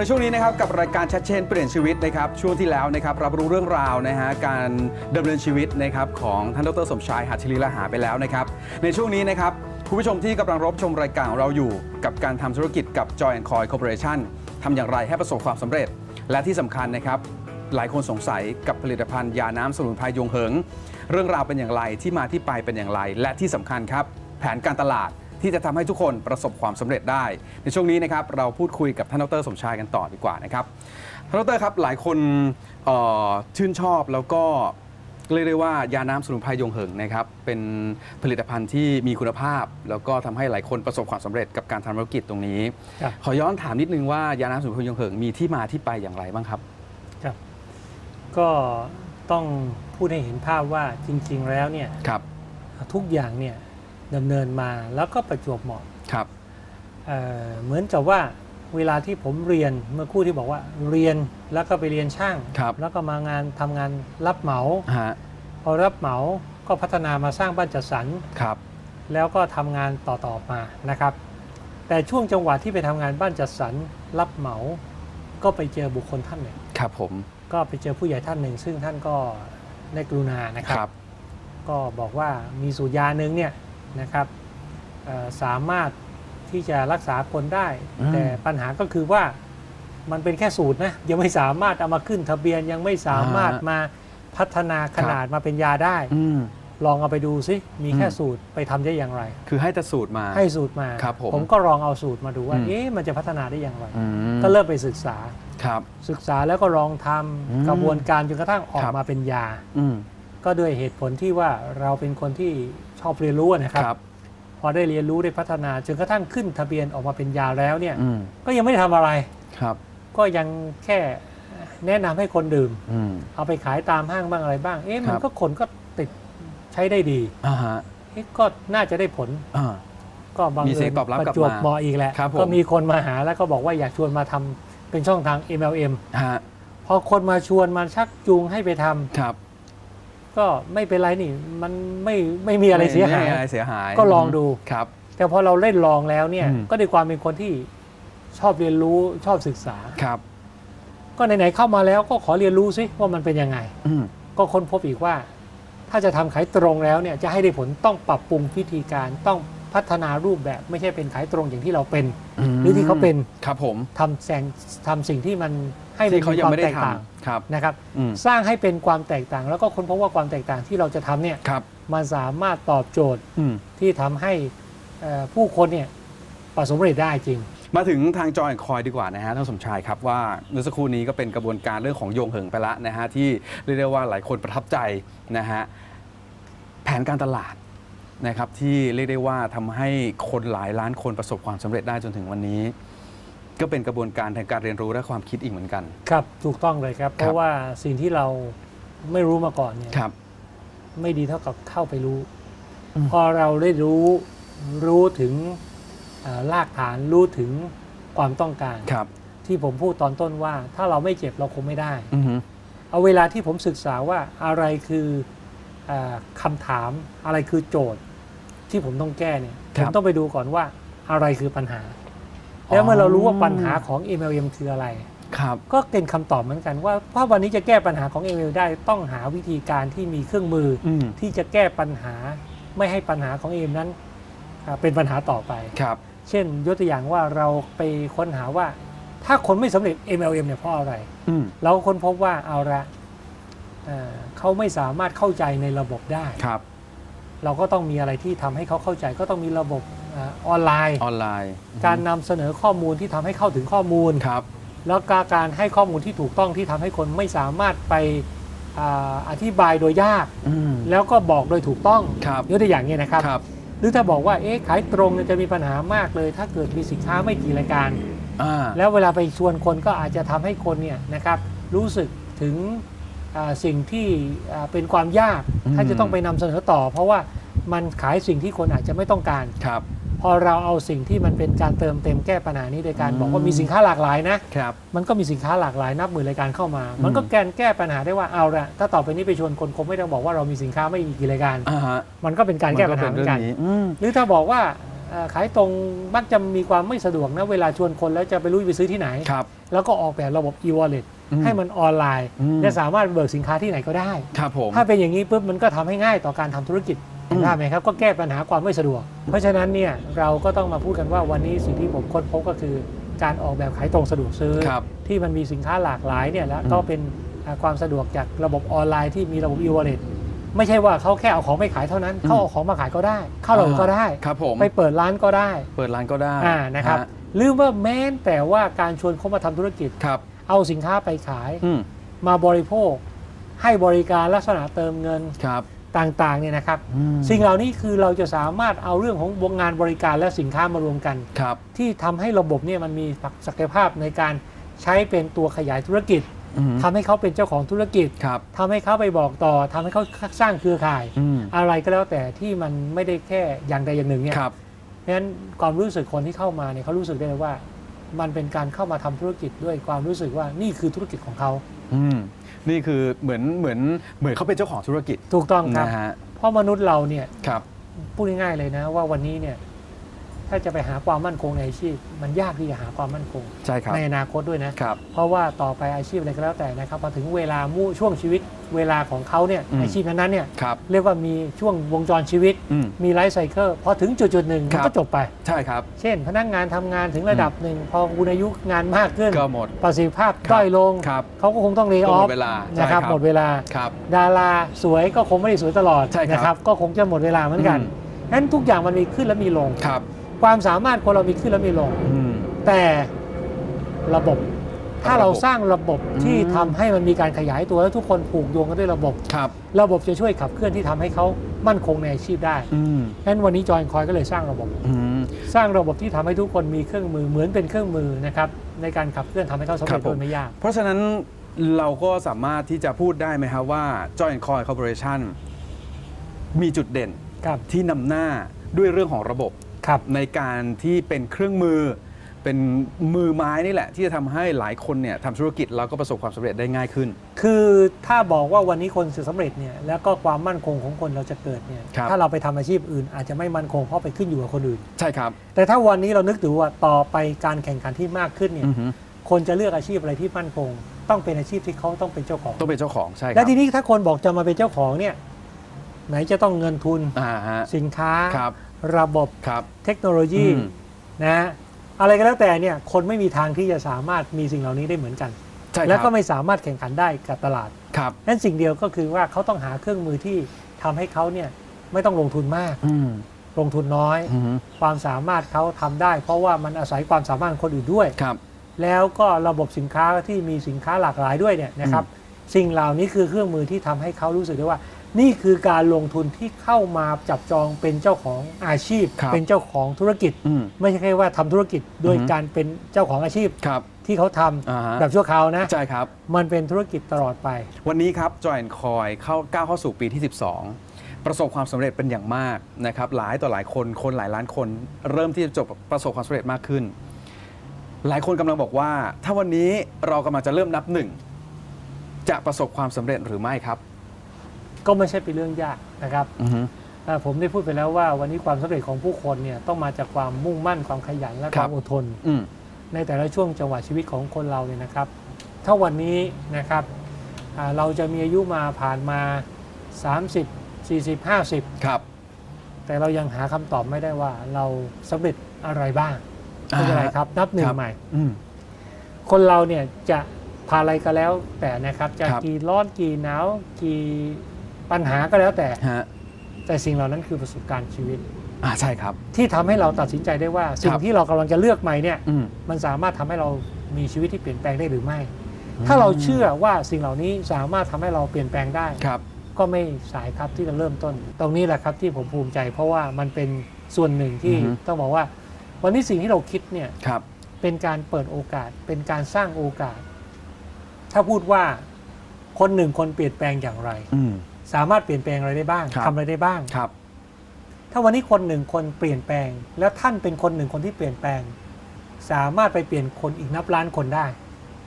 ในช่วงนี้นะครับกับรายการชัดเชนเปลี่ยนชีวิตนะครับช่วงที่แล้วนะครับรับรู้เรื่องราวนะฮะการดำเนินชีวิตนะครับของท่านดรสมชายหัตถลีละหาไปแล้วนะครับในช่วงนี้นะครับคุณผู้ชมที่กำลังรับชมรายการของเราอยู่ กับการทำธุรกิจกับ Joy and Coy Corporation ทำอย่างไรให้ประสบความสำเร็จ และที่สำคัญนะครับหลายคนสงสัยกับผลิตภัณฑ์ยาน้ำสมุนไพรยงเหิง เรื่องราวเป็นอย่างไรที่มาที่ไปเป็นอย่างไร และที่สำคัญครับแผนการตลาด ที่จะทำให้ทุกคนประสบความสำเร็จได้ ในช่วงนี้นะครับเราพูดคุยกับท่านดรสมชายกันต่อดีกว่านะครับท่านดรครับหลายคนเอ่อชื่นชอบแล้วก็เรียกได้ว่ายาน้ำสมุนไพรยงเหิงนะครับเป็นผลิตภัณฑ์ที่มีคุณภาพ แล้วก็ทำให้หลายคนประสบความสำเร็จกับการทำธุรกิจตรงนี้ครับขอย้อนถามนิดนึงว่ายาน้ำสมุนไพรยงเหิงมีที่มาที่ไปอย่างไรบ้างครับครับ ก็ต้องพูดให้เห็นภาพว่าจริง ๆ แล้วเนี่ยครับทุกอย่างเนี่ย ดำเนินมาแล้วก็ประจวบเหมาะครับเอ่อเหมือนกับว่าเวลาที่ผมเรียนเมื่อครู่ที่บอกว่าเรียนแล้วก็ไปเรียนช่างครับแล้วก็มางานทำงานรับเหมาฮะพอรับเหมาก็พัฒนามาสร้างบ้านจัดสรรครับ แล้วก็ทำงานต่อๆมานะครับ แต่ช่วงจังหวะที่ไปทำงานบ้านจัดสรรรับเหมา ก็ไปเจอบุคคลท่านหนึ่งครับผมก็ไปเจอผู้ใหญ่ท่านหนึ่ง ซึ่งท่านก็ได้กรุณานะคครับรับก็บอกว่ามีสูตรยาหนึ่งเนี่ย นะครับเอ่อสามารถที่จะรักษาคนได้อืมแต่ปัญหาก็คือว่ามันเป็นแค่สูตรนะยังไม่สามารถเอามาขึ้นทะเบียนยังไม่สามารถมาพัฒนาขนาดมาเป็นยาได้อืมลองเอาไปดูซิมีแค่อืมสูตรไปทำได้อย่างไร คือให้แต่สูตรมาให้สูตรมาครับผมก็ลองเอาสูตรมาดูว่าอืมเอ๊ะมันจะพัฒนาได้อย่างไรอืมก็เริ่มไปศึกษาครับ ศึกษาแล้วก็ลองทำอืมกระบวนการจนกระทั่งออคกรับมาเป็นยาอืมก็ด้วยเหตุผลที่ว่าเราเป็นคนที่ ชอบเรียนรู้นะครับครับ พอได้เรียนรู้ได้พัฒนาจนกระทั่งขึ้นทะเบียนออกมาเป็นยาแล้วเนี่ยอืมก็ยังไม่ได้ทำอะไรครับ ก็ยังแค่แนะนำให้คนดื่มอืมเอาไปขายตามห้างบ้างอะไรบ้าง เอ๊ะมันครับก็คนก็ติดใช้ได้ดีอ่าฮะเอ๊ะก็น่าจะได้ผลอ่าก็บางมีเสียงตอบรับปกลับระจวบมาเหมาะอีกแหละครับผมก็มีคนมาหาแล้วก็บอกว่าอยากชวนมาทำเป็นช่องทาง MLM ฮะพอคนมาชวนมาชักจูงให้ไปทำครับ ก็ไม่เป็นไรนี่มันไม่ไม่มีอะไรเสียหายม่มีอะไรเสียหาย ก็ลองดูครับ แต่พอเราเล่นลองแล้วเนี่ยอืมก็ด้วยความเป็นคนที่ชอบเรียนรู้ชอบศึกษาครับ ก็ไหนๆเข้ามาแล้วก็ขอเรียนรู้ซิว่ามันเป็นยังไงอืมก็ค้นพบอีกว่า ถ้าจะทำขายตรงแล้วเนี่ยจะให้ได้ผลต้องปรับปรุงพิธีการต้องพัฒนารูปแบบไม่ใช่เป็นขายตรงอย่างที่เราเป็น หรือที่เขาเป็นครับผมทำแสงทำสิ่งที่มัน ให้มันที่เขามียัคงวามไม่ได้แตกต่างทำครับนะครับ อืม สร้างให้เป็นความแตกต่าง แล้วก็ค้นพบว่าความแตกต่างที่เราจะทำเนี่ยครับ มันสามารถตอบโจทย์อืม ที่ทำให้เอ่อผู้คนเนี่ยประสบความสำเร็จได้จริง มาถึงทางจอยคอยดีกว่านะฮะท่านสมชายครับว่าเมื่อสักครู่นี้ก็เป็นกระบวนการเรื่องของโยงเหิงไปละนะฮะที่เรียกได้ว่าหลายคนประทับใจนะฮะแผนการตลาดนะครับที่เรียกได้ว่าทำให้คนหลายล้านคนประสบความสำเร็จได้จนถึงวันนี้ ก็เป็นกระบวนการทางการเรียนรู้และความคิดอีกเหมือนกัน ครับ ถูกต้องเลยครับ เพราะว่าสิ่งที่เราไม่รู้มาก่อนเนี่ยครับไม่ดีเท่ากับเข้าไปรู้อืมพอเราได้รู้รู้ถึงเอ่อรากฐานรู้ถึงความต้องการครับ ที่ผมพูดตอนต้นว่า ถ้าเราไม่เจ็บเราคงไม่ได้อือฮึเอาเวลาที่ผมศึกษาว่าอะไรคือเออคำถามอะไรคือโจทย์ ที่ผมต้องแก้เนี่ยผมต้องไปดูก่อนว่าอะไรคือปัญหา แล้วเมื่อเรารู้ว่าปัญหาของ MLM คืออะไรครับก็เป็นคำตอบเหมือนกันว่าถ้าวันนี้จะแก้ปัญหาของ MLM ได้ต้องหาวิธีการที่มีเครื่องมือออืมที่จะแก้ปัญหาไม่ให้ปัญหาของ MLM นั้นอ่าเป็นปัญหาต่อไปครับ เช่นยกตัวอย่างว่าเราไปค้นหาว่า ถ้าคนไม่สำเร็จ MLM เนี่ยเพราะอะไรอืมเราค้นพบว่าเอาละเอ่อเขาไม่สามารถเข้าใจในระบบได้ครับ เราก็ต้องมีอะไรที่ทำให้เขาเข้าใจ ก็ต้องมีระบบอ่าออนไลน์ออนไลน์ การนำเสนอข้อมูลที่ทำให้เข้าถึงข้อมูลครับแล้วก็การให้ข้อมูลที่ถูกต้องที่ทำให้คนไม่สามารถไปอ่าอธิบายโดยยากอืมแล้วก็บอกโดยถูกต้องครับยกตัวอย่างนี้นะครับครับหรือถ้าบอกว่าเอ๊ะขายตรงเนี่ยจะมีปัญหามากเลย ถ้าเกิดมีสินค้าไม่กี่รายการอ่าแล้วเวลาไปชวนคนก็อาจจะทำให้คนเนี่ยนะครับรู้สึกถึงอ่า สิ่งที่อ่าเป็นความยากอืมถ้าจะต้องไปนำเสนอต่อ เพราะว่ามันขายสิ่งที่คนอาจจะไม่ต้องการครับพอเราเอาสิ่งที่มันเป็นการเติมเต็มแก้ปัญหานี้โดยการอืมบอกว่ามีสินค้าหลากหลายนะครับมันก็มีสินค้าหลากหลายนับหมื่นรายการเข้ามาอืมมันก็แกนแก้ปัญหาได้ว่าเอาละถ้าต่อไปนี้ไปชวนคนคงไม่ต้องบอกว่าเรามีสินค้าไม่กี่รายการอ่าฮะมันก็เป็นการแก้ปัญหามัเหมืก็อนกันเรื่องอืมหรือถ้าบอกว่าเอ่อ ขายตรงมักจะมีความไม่สะดวกนะเวลาชวนคนแล้วจะไปรู้ไปซื้อที่ไหนครับแล้วก็ออกแบบระบบ e-wallet อืมให้มันออนไลน์อืมและสามารถเบิกสินค้าที่ไหนก็ได้ครับผมถ้าเป็นอย่างนี้ปุ๊บมันก็ทำให้ง่ายต่อการทำธุรกิจอืมได้ไหมครับก็แก้ปัญหาความไม่สะดวก เพราะฉะนั้นเนี่ยเราก็ต้องมาพูดกันว่าวันนี้สิ่งที่ผมค้นพบก็คือ การออกแบบขายตรงสะดวกซื้อครับที่มันมีสินค้าหลากหลายเนี่ยแล้วอืมก็เป็นอ่าความสะดวกจากระบบออนไลน์ที่มีระบบ e-wallet ไม่ใช่ว่าเขาแค่เอาของไปขายเท่านั้นเขาเอาของมาขายก็ได้เข้าระบบก็ได้ครับผมไปเปิดร้านก็ได้ เปิดร้านก็ได้อ่านะครับฮหรือว่าแม้แต่ว่าการชวนเขามาทำธุรกิจครับ เอาสินค้าไปขายอืมมาบริโภค ให้บริการลักษณะเติมเงินครับต่างๆเนี่ยนะครับอืมสิ่งเหล่านี้คือเราจะสามารถเอาเรื่องของวงงานบริการและสินค้ามารวมกันครับที่ทำให้ระบบเนี่ยมันมีศักยภาพในการใช้เป็นตัวขยายธุรกิจอืม ทำให้เขาเป็นเจ้าของธุรกิจครับทำให้เขาไปบอกต่อทำให้เขาสร้างเครือข่ายอืมอะไรก็แล้วแต่ที่มันไม่ได้แค่อย่างใดอย่างหนึ่งเนี่ยครับเพราะฉะนั้นความรู้สึกคนที่เข้ามาเนี่ยเขารู้สึกได้เลยว่า มันเป็นการเข้ามาทำธุรกิจด้วยความรู้สึกว่านี่คือธุรกิจของเขาอืมนี่คือเหมือนเหมือนเหมือนเขาเป็นเจ้าของธุรกิจถูกต้องครับนะฮะเพราะมนุษย์เราเนี่ยครับพูดง่ายๆเลยนะว่าวันนี้เนี่ย ถ้าจะไปหาความมั่นคงในอาชีพ มันยากที่จะหาความมั่นคงใช่ครับในอนาคตด้วยนะครับเพราะว่าต่อไปอาชีพอะไรก็แล้วแต่นะครับพอถึงเวลามู่ช่วงชีวิต เวลาของเขาเนี่ยอืมอาชีพนั้นๆเนี่ยครับเรียกว่ามีช่วงวงจรชีวิตอืมมีไลฟ์ไซเคิลพอถึงจุดจุดๆหนึ่งครัมันบก็จบไปใช่ครับ เช่น พนักงานทำงานถึงระดับหนึ่งพอคุณอายุงานมากขึ้นก็หมดประสิทธิภาพครับด้อยลงครับเขาก็คงต้องเล y ก็อหอมฟดเวลานะใช่ครับหมดเวลาครับดาราสวยก็คงไม่ได้สวยตลอดใช่ครับนะครับก็คงจะหมดเวลาเหมือนกันอืมนั้นทุกอย่างมันมีขึ้นและมีลงครับ ความสามารถคนเรามีขึ้นและมีลง อืม แต่ระบบถ้าเราสร้างระบบที่อืม ทำให้มันมีการขยายตัวแล้วทุกคนผูกโยงกันด้วยระบบ ครับ ระบบจะช่วยขับเคลื่อนที่ทำให้เขามั่นคงในอาชีพได้อืมงั้นวันนี้จอยคอยก็เลยสร้างระบบ อืม สร้างระบบที่ทำให้ทุกคนมีเครื่องมือเหมือนเป็นเครื่องมือนะครับในการขับเคลื่อนทำให้เขาสำครัเร็จบผม โดยไม่ยาก เพราะฉะนั้นเราก็สามารถที่จะพูดได้ไหมครับว่า Joy Coin Corporation มีจุดเด่นครับ ที่นำหน้าด้วยเรื่องของระบบ ครับในการที่เป็นเครื่องมือ เป็นมือไม้นี่แหละ ที่จะทำให้หลายคนเนี่ยทำธุรกิจแล้วก็ประสบความสำเร็จได้ง่ายขึ้น คือถ้าบอกว่าวันนี้คนจะสำเร็จเนี่ยแล้วก็ความมั่นคงของคนเราจะเกิดเนี่ยครับ ถ้าเราไปทำอาชีพอื่น อาจจะไม่มั่นคงเพราะไปขึ้นอยู่กับคนอื่น ใช่ครับแต่ถ้าวันนี้เรานึกถึงว่าต่อไปการแข่งขันที่มากขึ้นเนี่ยอือฮึคนจะเลือกอาชีพอะไรที่มั่นคง ต้องเป็นอาชีพที่เขาต้องเป็นเจ้าของ ต้องเป็นเจ้าของใช่คและรับทีนี้ถ้าคนบอกจะมาเป็นเจ้าของเนี่ยไหนจะต้องเงินทุนอ่าฮะสินค้า ครับ ระบบครับ เทคโนโลยีอืมนะอะไรก็แล้วแต่เนี่ยคนไม่มีทางที่จะสามารถมีสิ่งเหล่านี้ได้เหมือนกัน ใช่คแล้วรับก็ไม่สามารถแข่งขันได้กับตลาดครับนั้นสิ่งเดียวก็คือว่าเขาต้องหาเครื่องมือที่ทำให้เขาเนี่ยไม่ต้องลงทุนมาก อืมลงทุนน้อย อือฮึความสามารถเขาทำได้ เพราะว่ามันอาศัยความสามารถของคนอื่นด้วย ครับ แล้วก็ระบบสินค้าที่มีสินค้าหลากหลายด้วยเนี่ยนะครับ สิ่งเหล่านี้คือเครื่องมือที่ทำให้เขารู้สึกได้ว่า นี่คือการลงทุนที่เข้ามาจับจองเป็นเจ้าของอาชีพ ครับเป็นเจ้าของธุรกิจ อืมไม่ใช่แค่ว่าทำธุรกิจโดยอือฮึ การเป็นเจ้าของอาชีพครับที่เขาทำอ่าฮะแบบชั่วคราวนะ ใช่ครับ มันเป็นธุรกิจตลอดไป วันนี้ครับ Joy Coin เข้าก้าวเข้าสู่ปีที่ 12 ประสบความสำเร็จเป็นอย่างมากนะครับหลายต่อหลายคนคนหลายล้านคน เริ่มที่จะจบประสบความสำเร็จมากขึ้น หลายคนกำลังบอกว่า ถ้าวันนี้เรากำลังจะเริ่มนับหนึ่งจะประสบความสำเร็จหรือไม่ครับ ก็ไม่ใช่เป็นเรื่องยากนะครับอือฮึเอ่อผมได้พูดไปแล้วว่าวันนี้ความสำเร็จของผู้คนเนี่ยต้องมาจากความมุ่งมั่นความขยันและคครับวามอดทน อืม ในแต่ละช่วงจังหวะชีวิตของคนเราเนี่ยนะครับ ถ้าวันนี้นะครับอ่าเราจะมีอายุมาผ่านมา 30 40 50 ครับ แต่เรายังหาคำตอบไม่ได้ว่าเราสำเร็จอะไรบ้างไม่เป็นไรครับ นับหนึ่คงรับ ใหม่ อืม คนเราเนี่ยจะผ่านอะไรก็แล้วแต่นะครับจะครับ กี่ร้อนกี่หนาวกี่ ปัญหาก็แล้วแต่ ฮะแต่สิ่งเหล่านั้นคือประสบการณ์ชีวิต อ่าใช่ครับ ที่ทำให้เราตัดสินใจได้ว่า สิ่คงรับที่เรากำลังจะเลือกใหม่เนี่ย อืม มันสามารถทำให้เรามีชีวิตที่เปลี่ยนแปลงได้หรือไม่ถ้าเราเชื่อว่าสิ่งเหล่านี้สามารถทำให้เราเปลี่ยนแปลงได้ ครับ ก็ไม่สายครับที่จะเริ่มต้น ตรงนี้แหละครับที่ผมภูมิใจ เพราะว่ามันเป็นส่วนหนึ่งที่อือฮึ ต้องบอกว่า วันนี้สิ่งที่เราคิดเนี่ยครับ เป็นการเปิดโอกาส เป็นการสร้างโอกาส ถ้าพูดว่าคนหนึ่งคนเปลี่ยนแปลงอย่างไร อืม สามารถเปลี่ยนแปลงอะไรได้บ้างครับ ทำอะไรได้บ้าง ครับ ถ้าวันนี้คนหนึ่งคนเปลี่ยนแปลง แล้วท่านเป็นคนหนึ่งคนที่เปลี่ยนแปลง สามารถไปเปลี่ยนคนอีกนับล้านคนได้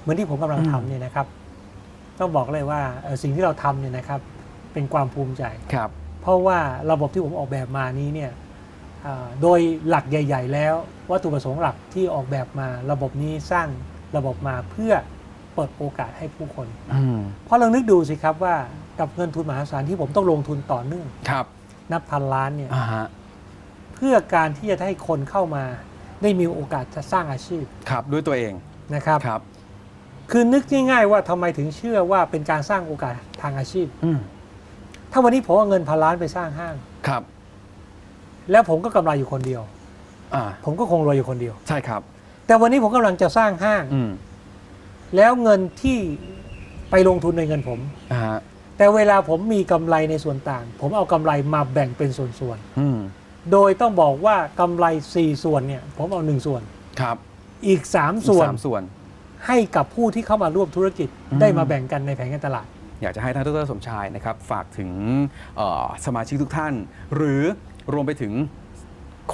เหมือนที่ผมกำลังอืม ทำเนี่ยนะครับ ต้องบอกเลยว่าเอ่อสิ่งที่เราทำเนี่ยนะครับ เป็นความภูมิใจ ครับ เพราะว่าระบบที่ผมออกแบบมานี้เนี่ยอ่าโดยหลักใหญ่ ๆ แล้ววัตถุประสงค์หลักที่ออกแบบมา ระบบนี้สร้างระบบมาเพื่อ เปิดโอกาสให้ผู้คนอืมเพราะเรานึกดูสิครับว่ากับเงินทุนมหาศาลที่ผมต้องลงทุนต่อเนื่องครับ นับพันล้านเนี่ยอ่าฮะเพื่อการที่จะให้คนเข้ามา ได้มีโอกาสจะสร้างอาชีพครับด้วยตัวเองนะครับครับ คือนึกง่ายๆว่าทำไมถึงเชื่อว่าเป็นการสร้างโอกาสทางอาชีพอืมถ้าวันนี้ผมเอาเงินพันล้านไปสร้างห้างครับ แล้วผมก็กำไรอยู่คนเดียวอ่าผมก็คงรวยอยู่คนเดียว ใช่ครับ แต่วันนี้ผมกำลังจะสร้างห้างอืม แล้วเงินที่ไปลงทุนในเงินผม อ่าฮะแต่เวลาผมมีกำไรในส่วนต่าง ผมเอากำไรมาแบ่งเป็นส่วนอืมๆ โดยต้องบอกว่ากำไร 4 ส่วนเนี่ยผมเอา 1 ส่วน ครับอีก 3 ส่วนสามส่วน ให้กับผู้ที่เข้ามาร่วมธุรกิจอืม ได้มาแบ่งกันในแผงการตลาด อยากจะให้ท่านดรสมชายนะครับ ฝากถึงเอ่อสมาชิกทุกท่าน หรือรวมไปถึง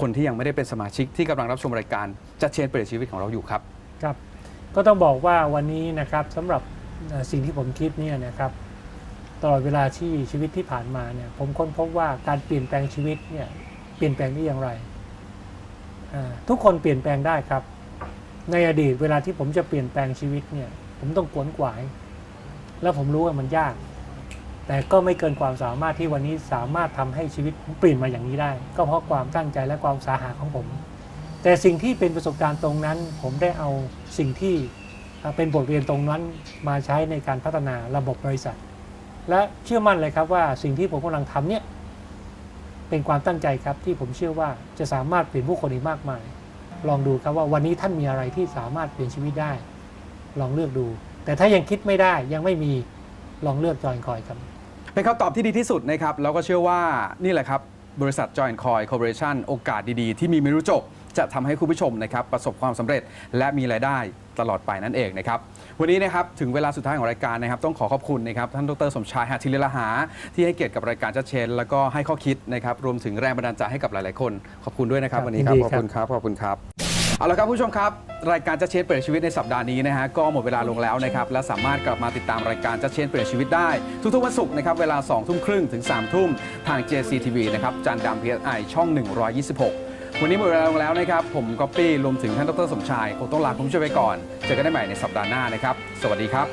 คนที่ยังไม่ได้เป็นสมาชิกที่กำลังรับชมรายการจะเชนเปลี่ยนชีวิตของเราอยู่ครับ ครับ ก็ต้องบอกว่าวันนี้นะครับสำหรับสิ่งที่ผมคิดเนี่ยนะครับตลอดเวลาที่ชีวิตที่ผ่านมาเนี่ยผมค้นพบว่าการเปลี่ยนแปลงชีวิตเนี่ยเปลี่ยนแปลงได้อย่างไร ทุกคนเปลี่ยนแปลงได้ครับ ในอดีตเวลาที่ผมจะเปลี่ยนแปลงชีวิตเนี่ยผมต้องกวนกวาย แล้วผมรู้ว่ามันยาก แต่ก็ไม่เกินความสามารถที่วันนี้สามารถทำให้ชีวิตเปลี่ยนมาอย่างนี้ได้ ก็เพราะความตั้งใจและความสาหะของผม แต่สิ่งที่เป็นประสบการณ์ตรงนั้น ผมได้เอาสิ่งที่เป็นบทเรียนตรงนั้นมาใช้ในการพัฒนาระบบบริษัท และเชื่อมั่นเลยครับว่าสิ่งที่ผมกำลังทำเนี่ยเป็นความตั้งใจครับที่ผมเชื่อว่าจะสามารถเปลี่ยนผู้คนอีกมากมาย ลองดูครับว่าวันนี้ท่านมีอะไรที่สามารถเปลี่ยนชีวิตได้ ลองเลือกดู แต่ถ้ายังคิดไม่ได้ยังไม่มีลองเลือกจอยคอยครับเป็นคำตอบที่ดีที่สุดนะครับแล้วก็เชื่อว่านี่แหละครับบริษัท Joint Coin Corporation โอกาสดีๆ ที่มีไม่รู้จบ จะทำให้คุณผู้ชมนะครับประสบความสำเร็จ และมีรายได้ตลอดไปนั่นเองนะครับวันนี้นะครับถึงเวลาสุดท้ายของรายการนะครับ ต้องขอขอบคุณนะครับท่านดรสมชายหาทิเลลหา ที่ให้เกียรติกับรายการจัดเชน แล้วก็ให้ข้อคิดนะครับรวมถึงแรงบันดาลใจให้กับหลาย ๆ คน ขอบคุณด้วยนะครับครับวันนี้ครับยินดีขอบครับคุณครับขอบคุณครับเอาละครับผู้ชมครับ รายการจะเชนเปลี่ยนชีวิตในสัปดาห์นี้นะฮะก็หมดเวลาลงแล้วนะครับและสามารถกลับมาติดตามรายการจะเชนเปลี่ยนชีวิตได้ ทุกๆวันศุกร์นะครับเวลา2ทุ่มครึ่งถึง3ทุ่มทาง JCTV นะครับจานดำ PSI ช่อง 126 วันนี้หมดเวลาลงแล้วนะครับ ผมก๊อปปี้รวมถึงท่านดรสมชายคงต้องลาคุณผู้ชมไปก่อน เจอกันได้ใหม่ในสัปดาห์หน้านะครับ สวัสดีครับ